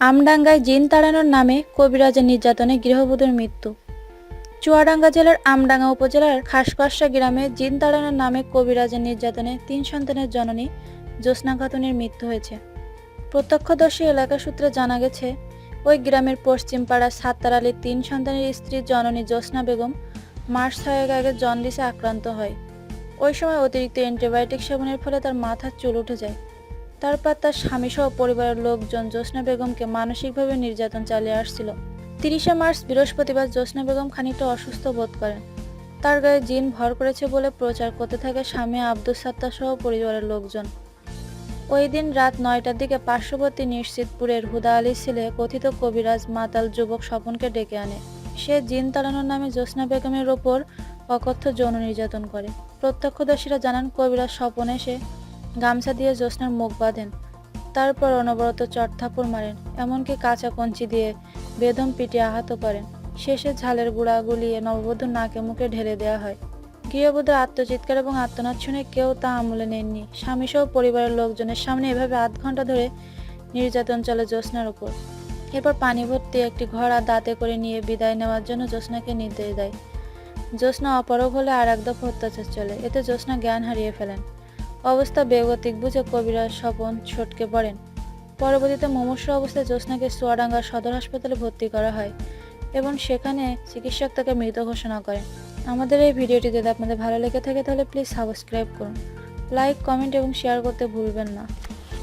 আমডাঙ্গায় জিন তাড়ানোর নামে কবিরাজের নির্যাতনে গৃহবধূর মৃত্যু। চুয়াডাঙ্গা জেলার আমডাঙ্গা উপজেলার খাসকসা গ্রামে জিন তাড়ানোর নামে কবিরাজের নির্যাতনে তিন সন্তানের জননী জ্যোৎস্না খাতুনের মৃত্যু হয়েছে। প্রত্যক্ষদর্শী এলাকা সূত্রে জানা গেছে, ওই গ্রামের পশ্চিম পাড়া সাত্তার আলীর তিন সন্তানের স্ত্রী জননী জ্যোৎস্না বেগম মাস ছয়েক আগে জন্ডিসে আক্রান্ত হয়। ওই সময় অতিরিক্ত অ্যান্টিবায়োটিক সেবনের ফলে তার মাথার চুল উঠে যায়। তারপর তার স্বামী সহ পরিবারের লোকজন জ্যোৎস্না বেগমকে মানসিকভাবে নির্যাতন চালিয়ে আসছিল। তিরিশে মার্চ বৃহস্পতিবার জ্যোৎস্না বেগম খানিকটা অসুস্থ বোধ করেন। তার গায়ে জিন ভর করেছে বলে প্রচার করতে থাকে স্বামী আব্দুল সাত্তার সহ পরিবারের লোকজন। ওই দিন রাত নয়টার দিকে পার্শ্ববর্তী নিশ্চিতপুরের হুদা আলী ছেলে কথিত কবিরাজ মাতাল যুবক স্বপনকে ডেকে আনে। সে জিন তাড়ানোর নামে জ্যোৎস্না বেগমের ওপর অকথ্য যৌন নির্যাতন করে। প্রত্যক্ষদর্শীরা জানান কবিরাজ স্বপনে সে গামছা দিয়ে জ্যোৎস্নার মুখ বাঁধেন, তারপর অনবরত চটথাপ্পড় মারেন, এমনকি কাঁচা কঞ্চি দিয়ে বেদম পিটিয়ে আহত করেন। শেষে ঝালের গুঁড়া গুলিয়ে নববধূর নাকে মুখে ঢেলে দেওয়া হয়। গৃহবধূর আত্মচিৎকার এবং আত্মনাদ শুনে কেউ তা আমলে নেননি। স্বামীসহ পরিবারের লোকজনের সামনে এভাবে আধ ঘণ্টা ধরে নির্যাতন চলে জ্যোৎস্নার উপর এরপর পানি ভর্তি একটি ঘোড়া দাঁতে করে নিয়ে বিদায় নেওয়ার জন্য জ্যোৎস্নাকে নির্দেশ দেয়। জ্যোৎস্না অপরগ হলে আর এক দফা অত্যাচার চলে, এতে জ্যোৎস্না জ্ঞান হারিয়ে ফেলেন। অবস্থা বেগতিক বুঝে কবিরাজ স্বপন ছটকে পড়েন পরবর্তীতে মুমূর্ষ অবস্থায় জ্যোৎস্নাকে চুয়াডাঙ্গা সদর হাসপাতালে ভর্তি করা হয় এবং সেখানে চিকিৎসক তাকে মৃত ঘোষণা করেন। আমাদের এই ভিডিওটি যদি আপনাদের ভালো লেগে থাকে তাহলে প্লিজ সাবস্ক্রাইব করুন। লাইক কমেন্ট এবং শেয়ার করতে ভুলবেন না।